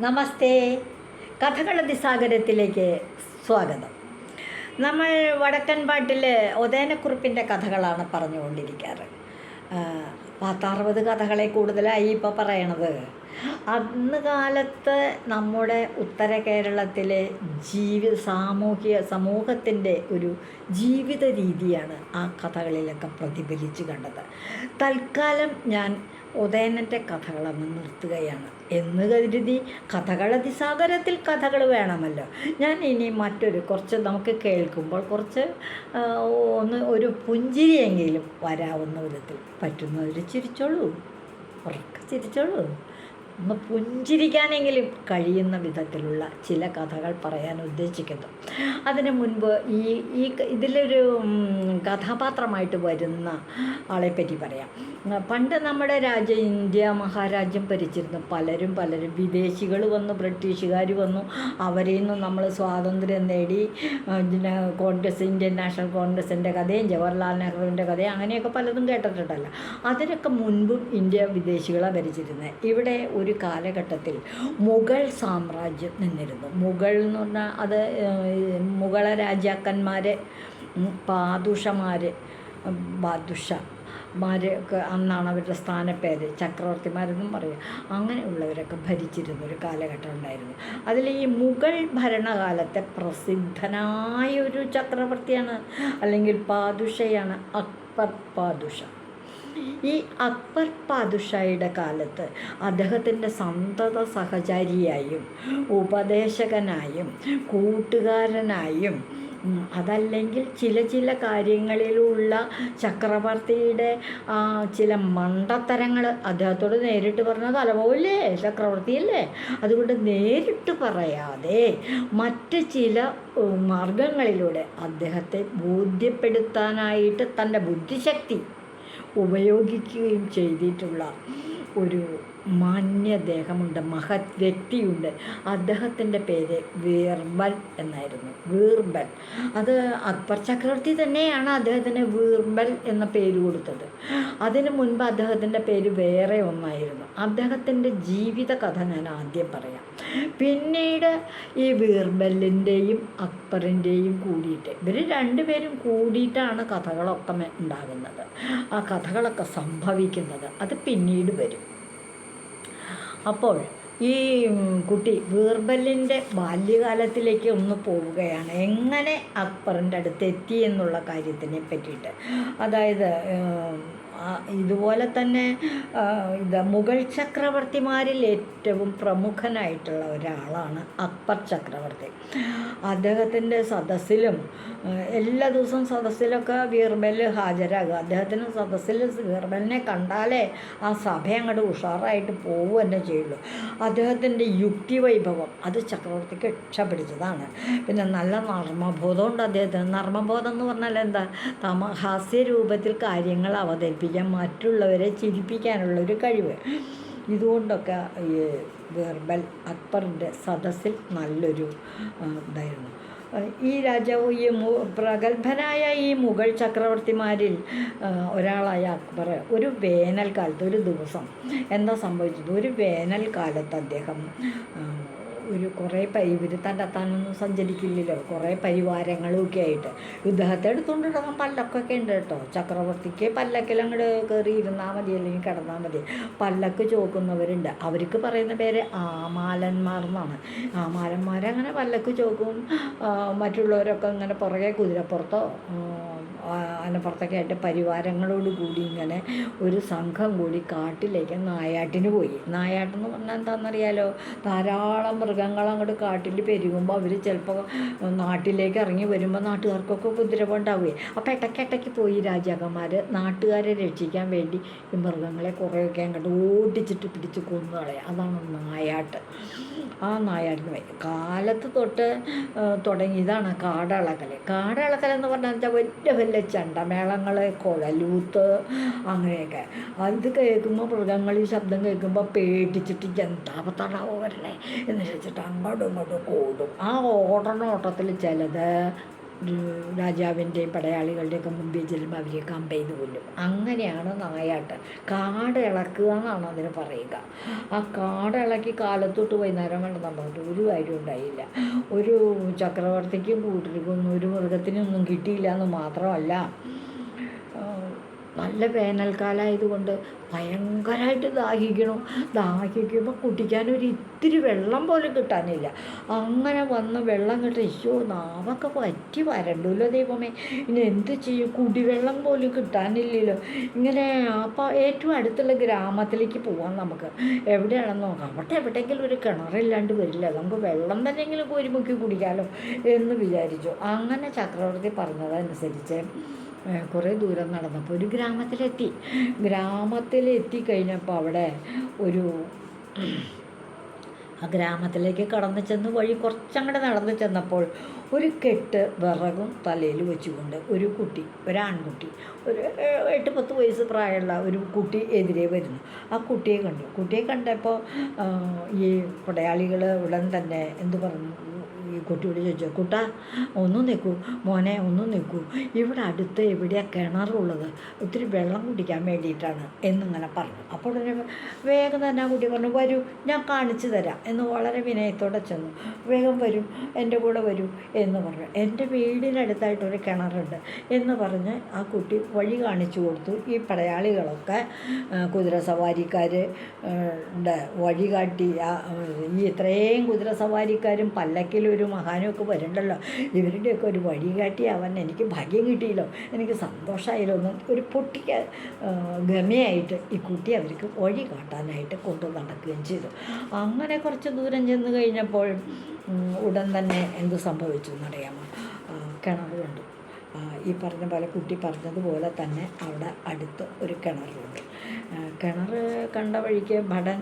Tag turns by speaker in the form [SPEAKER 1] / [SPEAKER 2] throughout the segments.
[SPEAKER 1] നമസ്തേ. കഥകൾ സാഗരത്തിലേക്ക് സ്വാഗതം. നമ്മൾ വടക്കൻ പാട്ടിൽ ഒതേനക്കുറിപ്പിന്റെ കഥകളാണ് പറഞ്ഞുകൊണ്ടിരിക്കാറ്. പത്തറുപത് കഥകളെ കൂടുതലായി ഇപ്പോൾ പറയണത്. അന്ന് കാലത്ത് നമ്മുടെ ഉത്തര കേരളത്തിലെ ജീവിത സാമൂഹിക സമൂഹത്തിന്റെ ഒരു ജീവിത രീതിയാണ് ആ കഥകളിലൊക്കെ പ്രതിഫലിച്ചു കണ്ടത്. തൽക്കാലം ഞാൻ ഉദയനന്റെ കഥകളെന്ന് നിർത്തുകയാണ്. എന്ന് കരുതി കഥകൾ അതിസാഗരത്തിൽ കഥകൾ വേണമല്ലോ. ഞാൻ ഇനി മറ്റൊരു കുറച്ച് നമുക്ക് കേൾക്കുമ്പോൾ കുറച്ച് ഒന്ന് ഒരു പുഞ്ചിരിയെങ്കിലും വരാവുന്ന വിധത്തിൽ പറ്റുന്നവർ ചിരിച്ചോളൂ. ഉറക്കെ ചിരിച്ചോളൂ. ഒന്ന് പുഞ്ചിരിക്കാനെങ്കിലും കഴിയുന്ന വിധത്തിലുള്ള ചില കഥകൾ പറയാൻ ഉദ്ദേശിക്കുന്നു. അതിനു മുൻപ് ഈ ഈ ഇതിലൊരു കഥാപാത്രമായിട്ട് വരുന്ന ആളെപ്പറ്റി പറയാം. പണ്ട് നമ്മുടെ രാജ്യം ഇന്ത്യ മഹാരാജ്യം ഭരിച്ചിരുന്നു പലരും പലരും വിദേശികൾ വന്നു ബ്രിട്ടീഷുകാർ വന്നു. അവരിൽ നിന്നും നമ്മൾ സ്വാതന്ത്ര്യം നേടി പിന്നെ കോൺഗ്രസ് ഇന്ത്യൻ നാഷണൽ കോൺഗ്രസിന്റെ കഥയും ജവഹർലാൽ നെഹ്റുവിന്റെ കഥയും അങ്ങനെയൊക്കെ പലതും കേട്ടിട്ടുണ്ടല്ലോ. അതിനൊക്കെ മുൻപും ഇന്ത്യ വിദേശികളെ ഭരിച്ചിരുന്നത്. ഇവിടെ ഒരു കാലഘട്ടത്തിൽ മുഗൾ സാമ്രാജ്യം നിന്നിരുന്നു. മുഗൾ എന്ന് പറഞ്ഞാൽ അത് മുഗള രാജാക്കന്മാർ പാദുഷമാർ ബാദുഷ മാര് ഒക്കെ അന്നാണ് അവരുടെ സ്ഥാനപ്പേര്. ചക്രവർത്തിമാരെന്നും പറയും. അങ്ങനെയുള്ളവരൊക്കെ ഭരിച്ചിരുന്ന ഒരു കാലഘട്ടം ഉണ്ടായിരുന്നു. അതിൽ ഈ മുഗൾ ഭരണകാലത്തെ പ്രസിദ്ധനായ ഒരു ചക്രവർത്തിയാണ് അല്ലെങ്കിൽ പാദുഷയാണ് അക്ബർ പാദുഷ. ഈ അക്ബർ പാദുഷായുടെ കാലത്ത് അദ്ദേഹത്തിന്റെ സന്തത സഹചാരിയായും ഉപദേശകനായും കൂട്ടുകാരനായും അതല്ലെങ്കിൽ ചില ചില കാര്യങ്ങളിലുള്ള ചക്രവർത്തിയുടെ ചില മണ്ടത്തരങ്ങൾ അദ്ദേഹത്തോട് നേരിട്ട് പറഞ്ഞ തലപോലേ ചക്രവർത്തിയല്ലേ? അതുകൊണ്ട് നേരിട്ട് പറയാതെ മറ്റ് ചില മാർഗങ്ങളിലൂടെ അദ്ദേഹത്തെ ബോധ്യപ്പെടുത്താനായിട്ട് തന്റെ ബുദ്ധിശക്തി ഉപയോഗിക്കുകയും ചെയ്തിട്ടുള്ള ഒരു മാന്യദേഹമുണ്ട് മഹത് വ്യക്തിയുണ്ട്. അദ്ദേഹത്തിന്റെ പേര് വീർബൽ എന്നായിരുന്നു. വീർബൽ. അത് അക്ബർ ചക്രവർത്തി തന്നെയാണ് അദ്ദേഹത്തിന് വീർബൽ എന്ന പേര് കൊടുത്തത്. അതിനു മുൻപ് അദ്ദേഹത്തിന്റെ പേര് വേറെ ഒന്നായിരുന്നു. അദ്ദേഹത്തിന്റെ ജീവിത കഥ ഞാൻ ആദ്യം പറയാം. പിന്നീട് ഈ വീർബലിന്റെയും അക്ബറിന്റെയും കൂടിയിട്ട് ഇവർ രണ്ടുപേരും കൂടിയിട്ടാണ് കഥകളൊക്കെ ഉണ്ടാകുന്നത്. ആ കഥകളൊക്കെ സംഭവിക്കുന്നത്. അത് പിന്നീട് വരും. അപ്പോൾ ഈ കുട്ടി വീർബലിന്റെ ബാല്യകാലത്തിലേക്ക് ഒന്ന് പോവുകയാണ്. എങ്ങനെ അക്ബറിന്റെ അടുത്ത് എത്തി എന്നുള്ള കാര്യത്തിനെ പറ്റിയിട്ട്? അതായത് ഇതുപോലെ തന്നെ ഇത് മുഗൾ ചക്രവർത്തിമാരിൽ ഏറ്റവും പ്രമുഖനായിട്ടുള്ള ഒരാളാണ് അക്ബർ ചക്രവർത്തി. അദ്ദേഹത്തിന്റെ സദസ്സിലും എല്ലാ ദിവസവും സദസ്സിലൊക്കെ ബീർബൽ ഹാജരാകും അദ്ദേഹത്തിന് സദസ്സിൽ ബീർബലിനെ കണ്ടാലേ ആ സഭ അങ്ങോട്ട് ഉഷാറായിട്ട് പോവുക തന്നെ ചെയ്യുള്ളൂ. അദ്ദേഹത്തിന്റെ യുക്തി വൈഭവം അത് ചക്രവർത്തിക്ക് രക്ഷപ്പെടിച്ചതാണ് പിന്നെ നല്ല നർമ്മബോധമുണ്ട് അദ്ദേഹത്തിന്. നർമ്മബോധം എന്ന് പറഞ്ഞാൽ എന്താ? തമ ഹാസ്യ രൂപത്തിൽ കാര്യങ്ങൾ അവതരിപ്പിക്കാൻ മറ്റുള്ളവരെ ചിരിപ്പിക്കാനുള്ള ഒരു കഴിവ്. ഇതുകൊണ്ടൊക്കെ ഈ ബീർബൽ അക്ബറിന്റെ സദസ്സിൽ നല്ലൊരു ഇതായിരുന്നു. ഈ രാജാവ് ഈ പ്രഗത്ഭനായ ഈ മുഗൾ ചക്രവർത്തിമാരിൽ ഒരാളായ അക്ബർ ഒരു വേനൽക്കാലത്ത് ഒരു ദിവസം എന്താ സംഭവിച്ചത്? ഒരു വേനൽക്കാലത്ത് അദ്ദേഹം ഒരു കുറേ പരി ഇവർ തന്റെ തന്നെത്താനൊന്നും സഞ്ചരിക്കില്ലല്ലോ. കുറേ പരിവാരങ്ങളും ഒക്കെ ആയിട്ട്. ഇദ്ദേഹത്തെ എടുത്തുകൊണ്ട് ഇടണം പല്ലക്കൊക്കെ ഉണ്ട് കേട്ടോ. ചക്രവർത്തിക്ക് പല്ലക്കിൽ അങ്ങോട്ട് കയറി ഇരുന്നാൽ മതി അല്ലെങ്കിൽ കിടന്നാൽ മതി. പല്ലക്ക് ചോക്കുന്നവരുണ്ട്. അവർക്ക് പറയുന്ന പേര് ആമാലന്മാർ എന്നാണ് ആമാലന്മാരങ്ങനെ പല്ലക്ക് ചോക്കും. മറ്റുള്ളവരൊക്കെ ഇങ്ങനെ പുറകെ കുതിരപ്പുറത്തോ അതിനപ്പുറത്തൊക്കെ ആയിട്ട് പരിവാരങ്ങളോട് കൂടി ഇങ്ങനെ ഒരു സംഘം കൂടി കാട്ടിലേക്ക് നായാട്ടിന് പോയി. നായാട്ടെന്ന് പറഞ്ഞാൽ എന്താണെന്നറിയാലോ? ധാരാളം മൃഗങ്ങൾ അങ്ങോട്ട് കാട്ടിൽ പെരുകുമ്പോൾ അവർ ചിലപ്പോൾ നാട്ടിലേക്ക് ഇറങ്ങി വരുമ്പോൾ നാട്ടുകാർക്കൊക്കെ ഉപദ്രവം ഉണ്ടാവുകയെ അപ്പോൾ ഇടയ്ക്കിടയ്ക്ക് പോയി രാജാക്കന്മാർ നാട്ടുകാരെ രക്ഷിക്കാൻ വേണ്ടി ഈ മൃഗങ്ങളെ കുറേയൊക്കെ അങ്ങോട്ട് ഓടിച്ചിട്ട് പിടിച്ച് കൊന്നു കളയാം. അതാണ് നായാട്ട്. ആ നായാട്ടിന് കാലത്ത് തൊട്ട് തുടങ്ങിയതാണ് കാടളക്കൽ കാടളക്കൽ എന്ന് പറഞ്ഞാൽ വെച്ചാൽ വലിയ വലിയ ചണ്ടമേളങ്ങൾ കുഴലൂത്ത് അങ്ങനെയൊക്കെ. അത് കേൾക്കുമ്പോൾ മൃഗങ്ങൾ ഈ ശബ്ദം കേൾക്കുമ്പോൾ പേടിച്ചിട്ട് ജന്താപത്താണാവോ വരണേ? എന്ന് വെച്ചിട്ട് അങ്ങോട്ടും ഇങ്ങോട്ടും ഓടും ആ ഓടണോട്ടത്തിൽ ചിലത് രാജാവിന്റെയും പടയാളികളുടെയൊക്കെ മുമ്പിൽ ചെല്ലുമ്പോൾ അവരെ കമ്പ് ചെയ്ത് കൊല്ലും. അങ്ങനെയാണ് നായാട്ട്. കാട് ഇളക്കുക എന്നാണ് അതിന് പറയുക. ആ കാട് ഇളക്കി കാലത്തോട്ട് വൈകുന്നേരം വേണ്ട നമ്മളോട്ട് ഒരു കാര്യം ഉണ്ടായില്ല. ഒരു ചക്രവർത്തിക്കും കൂട്ടർക്കൊന്നും ഒരു മൃഗത്തിനൊന്നും കിട്ടിയില്ല എന്ന് മാത്രമല്ല. നല്ല വേനൽക്കാലമായതുകൊണ്ട് ഭയങ്കരമായിട്ട് ദാഹിക്കണം. ദാഹിക്കുമ്പോൾ കുടിക്കാൻ ഒരു ഇത്തിരി വെള്ളം പോലും കിട്ടാനില്ല. അങ്ങനെ വന്ന് വെള്ളം കിട്ടാൻ അയ്യോ നാവൊക്കെ പറ്റി വരണ്ടല്ലോ ദൈവമേ. ഇനി എന്ത് ചെയ്യും? കുടിവെള്ളം പോലും കിട്ടാനില്ലല്ലോ. ഇങ്ങനെ അപ്പോൾ ഏറ്റവും അടുത്തുള്ള ഗ്രാമത്തിലേക്ക് പോവാം നമുക്ക്. എവിടെയാണെന്ന് നോക്കാം. അവിടെ എവിടെയെങ്കിലും ഒരു കിണറില്ലാണ്ട് വരില്ല. നമുക്ക് വെള്ളം തന്നെയെങ്കിലും കോരിമുക്കി കുടിക്കാമല്ലോ എന്ന് വിചാരിച്ചു. അങ്ങനെ ചക്രവർത്തി പറഞ്ഞതനുസരിച്ച് കുറേ ദൂരം നടന്നപ്പോൾ ഒരു ഗ്രാമത്തിലെത്തി. ഗ്രാമത്തിലെത്തി കഴിഞ്ഞപ്പോൾ അവിടെ ഒരു ആ ഗ്രാമത്തിലേക്ക് കടന്നു ചെന്ന് വഴി കുറച്ചങ്ങോട്ട് നടന്നു ചെന്നപ്പോൾ ഒരു കെട്ട് വിറകും തലയിൽ വെച്ചുകൊണ്ട് ഒരു കുട്ടി ഒരാൺകുട്ടി ഒരു എട്ട് പത്ത് വയസ്സ് പ്രായമുള്ള ഒരു കുട്ടി എതിരെ വരുന്നു. ആ കുട്ടിയെ കണ്ടു. കുട്ടിയെ കണ്ടപ്പോൾ ഈ പടയാളികൾ ഉടൻ തന്നെ എന്തു പറഞ്ഞു? ഈ കുട്ടിയോട് ചോദിച്ചു കുട്ടാ ഒന്നും നിൽക്കൂ മോനെ ഒന്നും നിൽക്കൂ. ഇവിടെ അടുത്ത് എവിടെയാണ് കിണറുള്ളത്? ഒത്തിരി വെള്ളം കുടിക്കാൻ വേണ്ടിയിട്ടാണ് എന്നിങ്ങനെ പറഞ്ഞു. അപ്പോൾ ഉടനെ വേഗം തന്നെ ആ കുട്ടി പറഞ്ഞു വരൂ ഞാൻ കാണിച്ചു തരാം എന്ന് വളരെ വിനയത്തോടെ ചെന്നു. വേഗം വരൂ എന്റെ കൂടെ വരൂ എന്ന് പറഞ്ഞു. എന്റെ വീടിനടുത്തായിട്ടൊരു കിണറുണ്ട് എന്ന് പറഞ്ഞ് ആ കുട്ടി വഴി കാണിച്ചു കൊടുത്തു. ഈ പടയാളികളൊക്കെ കുതിര സവാരിക്കാർ വഴി കാട്ടി ഈ ഇത്രയും കുതിര സവാരിക്കാരും പല്ലക്കിലും ഒരു മഹാനും ഒക്കെ വരുന്നുണ്ടല്ലോ ഇവരുടെയൊക്കെ ഒരു വഴി അവൻ എനിക്ക് ഭാഗ്യം കിട്ടിയല്ലോ. എനിക്ക് സന്തോഷമായല്ലോ. എന്ന് ഒരു പൊട്ടിക്ക ഗമയായിട്ട് ഈ കുട്ടി അവർക്ക് വഴി കാട്ടാനായിട്ട് കൊണ്ടു നടക്കുകയും ചെയ്തു. അങ്ങനെ കുറച്ച് ദൂരം ചെന്ന് കഴിഞ്ഞപ്പോൾ ഉടൻ തന്നെ എന്ത് സംഭവിച്ചു എന്നറിയാമോ? കിണർ കണ്ടു. ഈ പറഞ്ഞ പോലെ കുട്ടി പറഞ്ഞതുപോലെ തന്നെ അവിടെ അടുത്ത് ഒരു കിണറുണ്ട്. കിണർ കണ്ട വഴിക്ക് ഭടൻ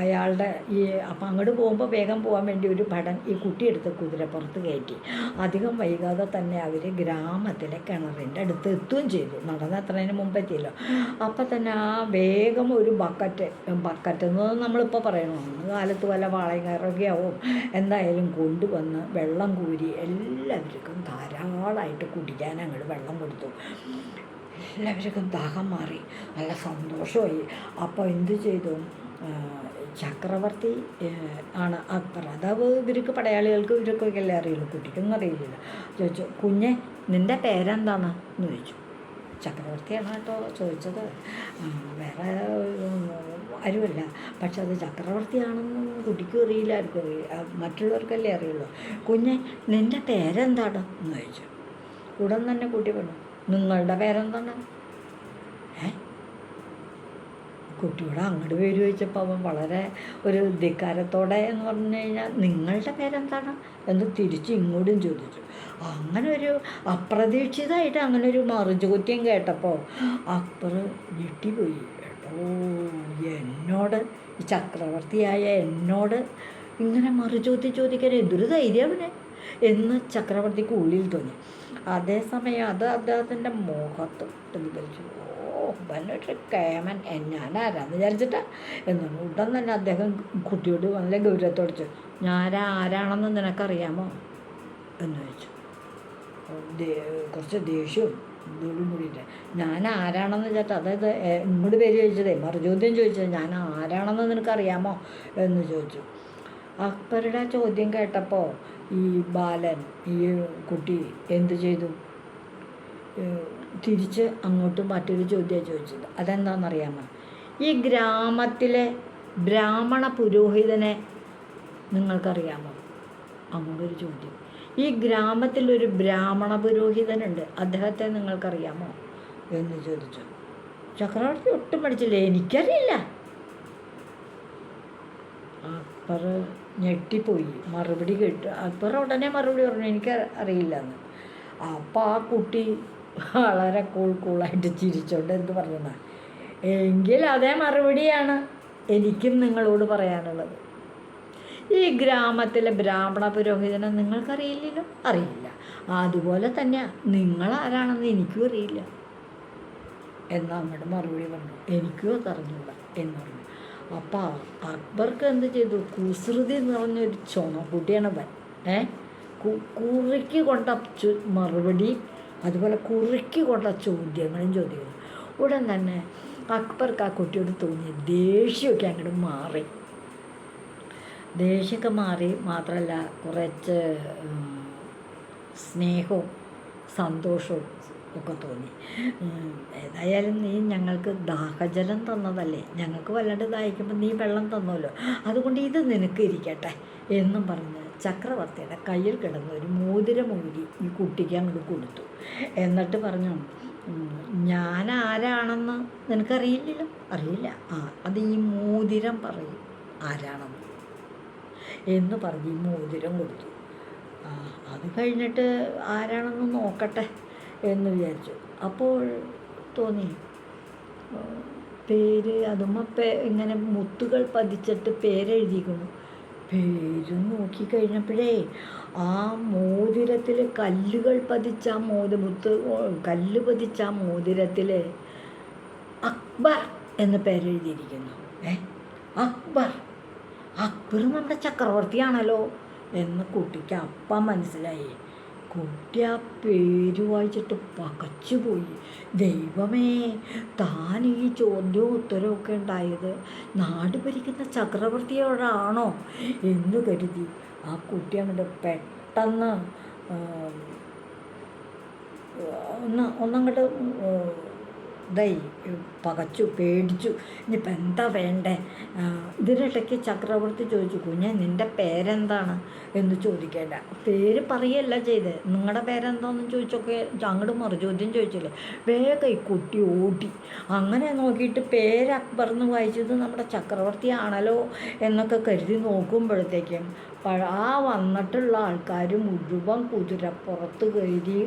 [SPEAKER 1] അയാളുടെ ഈ അപ്പം അങ്ങോട്ട് പോകുമ്പോൾ വേഗം പോകാൻ വേണ്ടി ഒരു ഭടൻ ഈ കുട്ടിയെടുത്ത് കുതിരപ്പുറത്ത് കയറ്റി. അധികം വൈകാതെ തന്നെ അവർ ഗ്രാമത്തിലെ കിണറിന്റെ അടുത്ത് എത്തുകയും ചെയ്തു. നടന്ന് മുമ്പ് മുമ്പെത്തിയല്ലോ. അപ്പം തന്നെ ആ വേഗം ഒരു ബക്കറ്റ് ബക്കറ്റ് എന്ന് നമ്മളിപ്പോൾ പറയണോ? അന്ന് കാലത്ത് വല്ല വാളയും കയറുകയാവും എന്തായാലും കൊണ്ടുവന്ന് വെള്ളം കൂരി എല്ലാവർക്കും ധാരാളമായിട്ട് കുടിക്കാൻ അങ്ങോട്ട് വെള്ളം കൊടുത്തു. എല്ലാവർക്കും ദാഹം മാറി നല്ല സന്തോഷമായി. അപ്പോൾ എന്ത് ചെയ്തു? ചക്രവർത്തി ആണ് അക്ബർ അതാവ് ഇവർക്ക് പടയാളികൾക്ക് ഇവർക്കൊക്കെ അല്ലേ അറിയുള്ളൂ. കുട്ടിക്കൊന്നും അറിയില്ല ചോദിച്ചു കുഞ്ഞെ നിന്റെ പേരെന്താണ്? എന്ന് ചോദിച്ചു. ചക്രവർത്തിയാണ് കേട്ടോ ചോദിച്ചത്. വേറെ ആരുമല്ല. പക്ഷെ അത് ചക്രവർത്തിയാണെന്ന് കുട്ടിക്കും അറിയില്ല ആർക്കും അറിയില്ല. മറ്റുള്ളവർക്കല്ലേ അറിയുള്ളൂ. കുഞ്ഞെ നിന്റെ പേരെന്താണ്? എന്ന് ചോദിച്ചു. ഉടൻ തന്നെ കുട്ടി പറഞ്ഞു നിങ്ങളുടെ പേരെന്താണ്? ഏ? കുട്ടിയോട് അങ്ങോട്ട് പേര് ചോദിച്ചപ്പോൾ അവൻ വളരെ ഒരു ധിക്കാരത്തോടെ എന്ന് പറഞ്ഞു കഴിഞ്ഞാൽ നിങ്ങളുടെ പേരെന്താണ്? എന്ന് തിരിച്ച് ഇങ്ങോട്ടും ചോദിച്ചു. അങ്ങനെ ഒരു അപ്രതീക്ഷിതമായിട്ട് അങ്ങനെ ഒരു മറുചോദ്യം കേട്ടപ്പോൾ അക്ബർ ഞെട്ടിപ്പോയി. കേട്ടോ എന്നോട് ഈ ചക്രവർത്തിയായ എന്നോട് ഇങ്ങനെ മറുചോദ്യം ചോദിക്കാൻ എന്തൊരു ധൈര്യം അവന്? എന്ന് ചക്രവർത്തിക്ക് ഉള്ളിൽ തോന്നി. അതേസമയം അത് അദ്ദേഹത്തിന്റെ മുഖത്ത് പ്രതിഫലിച്ചു ഓ വന്നൊരു കേമൻ ഞാനാരാന്ന് വിചാരിച്ചിട്ട്. എന്നാണ് ഉടൻ തന്നെ അദ്ദേഹം കുട്ടിയോട് നല്ല ഗൗരവത്തോട് ചോദിച്ചു ഞാൻ ആരാണെന്ന് നിനക്കറിയാമോ? എന്ന് ചോദിച്ചു. കുറച്ച് ദേഷ്യവും ഇതോടും കൂടിയിട്ട് ഞാൻ ആരാണെന്ന് വെച്ചിട്ട് അതായത് ഇങ്ങോട്ട് പേര് ചോദിച്ചതേ മറുചോദ്യം ചോദിച്ചത് ഞാൻ ആരാണെന്ന് നിനക്കറിയാമോ? എന്ന് ചോദിച്ചു. അക്ബറുടെ ചോദ്യം കേട്ടപ്പോൾ ഈ ബാലൻ ഈ കുട്ടി എന്തു ചെയ്തു? തിരിച്ച് അങ്ങോട്ട് മറ്റൊരു ചോദ്യം ചോദിച്ചത്. അതെന്താണെന്നറിയാമോ? ഈ ഗ്രാമത്തിലെ ബ്രാഹ്മണ പുരോഹിതനെ നിങ്ങൾക്കറിയാമോ? അങ്ങോട്ടൊരു ചോദ്യം. ഈ ഗ്രാമത്തിലൊരു ബ്രാഹ്മണ പുരോഹിതനുണ്ട്. അദ്ദേഹത്തെ നിങ്ങൾക്കറിയാമോ? എന്ന് ചോദിച്ചു. ചക്രവർത്തി ഒട്ടും പഠിച്ചില്ല? എനിക്കറിയില്ല. അക്ബർ ഞെട്ടിപ്പോയി. മറുപടി കേട്ടു. അക്ബർ ഉടനെ മറുപടി പറഞ്ഞു എനിക്ക് അറിയില്ല എന്ന് അപ്പോൾ ആ കുട്ടി വളരെ കൂൾ കൂളായിട്ട് ചിരിച്ചോണ്ട് എന്ത് പറയുന്ന എങ്കിൽ അതേ മറുപടിയാണ് എനിക്കും നിങ്ങളോട് പറയാനുള്ളത്. ഈ ഗ്രാമത്തിലെ ബ്രാഹ്മണ പുരോഹിതനെ നിങ്ങൾക്കറിയില്ലല്ലോ? അറിയില്ല. അതുപോലെ തന്നെ നിങ്ങൾ ആരാണെന്ന് എനിക്കും അറിയില്ല. എന്ന് അങ്ങോട്ട് മറുപടി പറഞ്ഞു. എനിക്കും അതറിഞ്ഞൂടാ എന്ന് പറഞ്ഞു. അപ്പോൾ അക്ബർക്ക് എന്ത് ചെയ്തു? കുസൃതി ചുണക്കുട്ടിയാണ് അവൻ. ഏ? കുറിക്ക് കൊണ്ട മറുപടി അതുപോലെ കുറിക്ക് കൊണ്ട ചോദ്യങ്ങളും ചോദിക്കുന്നു ഉടൻ തന്നെ അക്ബർക്ക് ആ കുട്ടിയോട് തോന്നിയ ദേഷ്യമൊക്കെ അങ്ങോട്ട് മാറി. ദേഷ്യമൊക്കെ മാറി. മാത്രമല്ല കുറച്ച് സ്നേഹവും സന്തോഷവും ഒക്കെ തോന്നി. ഏതായാലും നീ ഞങ്ങൾക്ക് ദാഹജലം തന്നതല്ലേ. ഞങ്ങൾക്ക് വല്ലാണ്ട് ദാഹിക്കുമ്പോൾ നീ വെള്ളം തന്നല്ലോ അതുകൊണ്ട് ഇത് നിനക്ക് ഇരിക്കട്ടെ എന്നും പറഞ്ഞ് ചക്രവർത്തിയുടെ കയ്യിൽ കിടന്ന ഒരു മോതിരം ഊരി ഈ കുട്ടിക്ക് അങ്ങോട്ട് കൊടുത്തു. എന്നിട്ട് പറഞ്ഞു ഞാൻ ആരാണെന്ന് നിനക്കറിയില്ലല്ലോ? അറിയില്ല. ആ അത് ഈ മോതിരം പറയും ആരാണെന്ന്. എന്ന് പറഞ്ഞ് ഈ മോതിരം കൊടുത്തു. അത് കഴിഞ്ഞിട്ട് ആരാണെന്ന് നോക്കട്ടെ. എന്ന് വിചാരിച്ചു. അപ്പോൾ തോന്നി പേര് അതുമ്മ പേ ഇങ്ങനെ മുത്തുകൾ പതിച്ചിട്ട് പേരെഴുതിക്കുന്നു. പേര് നോക്കിക്കഴിഞ്ഞപ്പോഴേ ആ മോതിരത്തിൽ കല്ലുകൾ പതിച്ച ആ മോതി മുത്ത് കല്ല് പതിച്ച ആ മോതിരത്തിൽ അക്ബർ എന്ന് പേരെഴുതിയിരിക്കുന്നു. ഏ? അക്ബർ. അക്ബർ നമ്മുടെ ചക്രവർത്തിയാണല്ലോ എന്ന് കുട്ടിക്ക് അപ്പം മനസ്സിലായി. കുട്ടി ആ പേര് വായിച്ചിട്ട് പകച്ചുപോയി. ദൈവമേ താൻ ഈ ചോദ്യവും ഉത്തരവൊക്കെ ഉണ്ടായത് നാട് ഭരിക്കുന്ന ചക്രവർത്തിയോടാണോ എന്ന് കരുതി. ആ കുട്ടി അങ്ങോട്ട് പെട്ടെന്ന് ഒന്ന് ഒന്നങ്ങോട്ട് ഇതായി പകച്ചു പേടിച്ചു. ഇനിയിപ്പോൾ എന്താ വേണ്ടേ? ഇതിനിടയ്ക്ക് ചക്രവർത്തി ചോദിച്ചു കുഞ്ഞെ നിന്റെ പേരെന്താണ്? എന്ന് ചോദിക്കേണ്ട. പേര് പറയല്ല ചെയ്ത്. നിങ്ങളുടെ പേരെന്താണെന്ന് ചോദിച്ചൊക്കെ അങ്ങോട്ട് മറു ചോദ്യം ചോദിച്ചില്ലേ? വേഗം ഈ കുട്ടി ഓടി. അങ്ങനെ നോക്കിയിട്ട് പേര് അക്ബർന്ന് വായിച്ചത് നമ്മുടെ ചക്രവർത്തിയാണല്ലോ എന്നൊക്കെ കരുതി നോക്കുമ്പോഴത്തേക്കും ആ വന്നിട്ടുള്ള ആൾക്കാർ മുഴുവൻ കുതിരപ്പുറത്ത് കയറി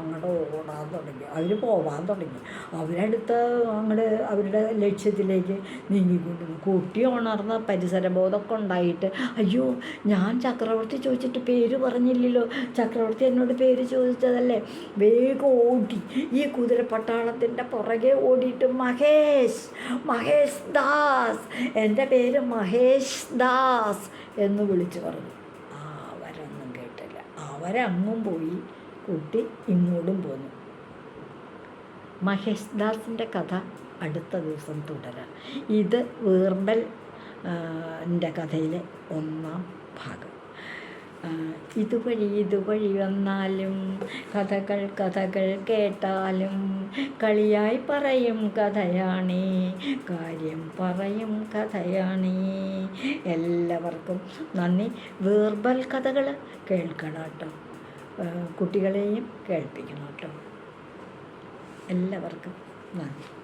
[SPEAKER 1] അങ്ങോട്ട് ഓടാൻ തുടങ്ങി. അവർ പോവാൻ തുടങ്ങി. അവരടുത്ത് അങ്ങോട്ട് അവരുടെ ലക്ഷ്യത്തിലേക്ക് നീങ്ങിക്കൊണ്ടിരുന്നു. കുട്ടി ഉണർന്ന പരിസരബോധമൊക്കെ ഉണ്ടായിട്ട് അയ്യോ ഞാൻ ചക്രവർത്തി ചോദിച്ചിട്ട് പേര് പറഞ്ഞില്ലല്ലോ. ചക്രവർത്തി എന്നോട് പേര് ചോദിച്ചതല്ലേ? വേഗം ഓടി. ഈ കുതിരപ്പട്ടാളത്തിന്റെ പുറകെ ഓടിയിട്ട് മഹേഷ് മഹേഷ് ദാസ് എന്റെ പേര് മഹേഷ് ദാസ് എന്ന് വിളിച്ചു പറഞ്ഞു. അവരൊന്നും കേട്ടില്ല. അവരങ്ങും പോയി കുട്ടി ഇങ്ങോട്ടും പോന്നു. മഹേഷ് ദാസിന്റെ കഥ അടുത്ത ദിവസം തുടരാം. ഇത് വീർബൽ ന്റെ കഥയിലെ ഒന്നാം ഭാഗം. ഇതുവഴി ഇതുവഴി വന്നാലും കഥകൾ കഥകൾ കേട്ടാലും കളിയായി പറയും കഥയാണേ കാര്യം പറയും കഥയാണേ. എല്ലാവർക്കും നന്ദി. വേർബൽ കഥകൾ കേൾക്കണം കേട്ടോ. കുട്ടികളെയും കേൾപ്പിക്കണം കേട്ടോ. എല്ലാവർക്കും നന്ദി.